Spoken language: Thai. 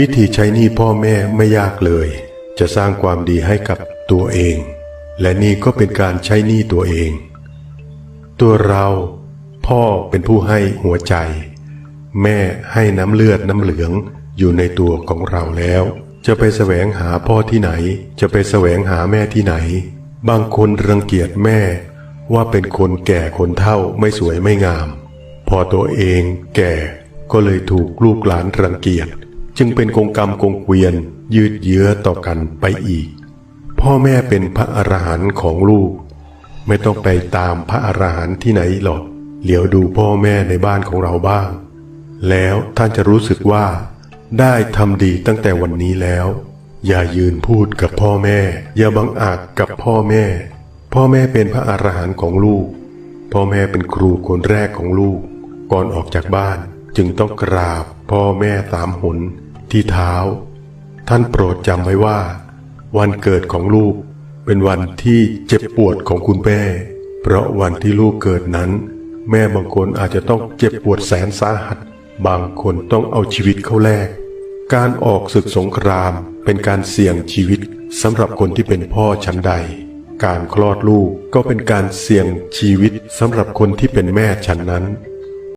วิธีใช้หนี้พ่อแม่ไม่ยากเลย จะสร้างความดีให้กับตัวเอง และนี่ก็เป็นการใช้หนี้ตัวเอง ตัวเราพ่อเป็นผู้ให้หัวใจ แม่ให้น้ำเลือดน้ำเหลืองอยู่ในตัวของเราแล้ว จะไปแสวงหาพ่อที่ไหน จะไปแสวงหาแม่ที่ไหน บางคนรังเกียจแม่ว่าเป็นคนแก่คนเฒ่าไม่สวยไม่งาม พอตัวเองแก่ก็เลยถูกลูกหลานรังเกียจ จึงเป็นกงกรรมกงเกวียนยืดเยื้อต่อกันไปอีก พ่อแม่เป็นพระอรหันต์ของลูก ไม่ต้องไปตามพระอรหันต์ที่ไหนหรอกเหลียวดูพ่อแม่ในบ้านของเราบ้าง แล้วท่านจะรู้สึกว่า ได้ทำดีตั้งแต่วันนี้แล้ว อย่ายืนพูดกับพ่อแม่ อย่าบังอาจกับพ่อแม่ พ่อแม่เป็นพระอรหันต์ของลูก พ่อแม่เป็นครูคนแรกของลูก ก่อนออกจากบ้านจึงต้องกราบพ่อแม่สามหน ที่เท้า ท่านโปรดจำไว้ว่า วันเกิดของลูกเป็นวันที่เจ็บปวดของคุณแม่ เพราะวันที่ลูกเกิดนั้น แม่บางคนอาจจะต้องเจ็บปวดแสนสาหัส บางคนต้องเอาชีวิตเข้าแลกการออกศึกสงครามเป็นการเสี่ยงชีวิตสำหรับคนที่เป็นพ่อชั้นใด การคลอดลูกก็เป็นการเสี่ยงชีวิตสำหรับคนที่เป็นแม่ชั้นนั้น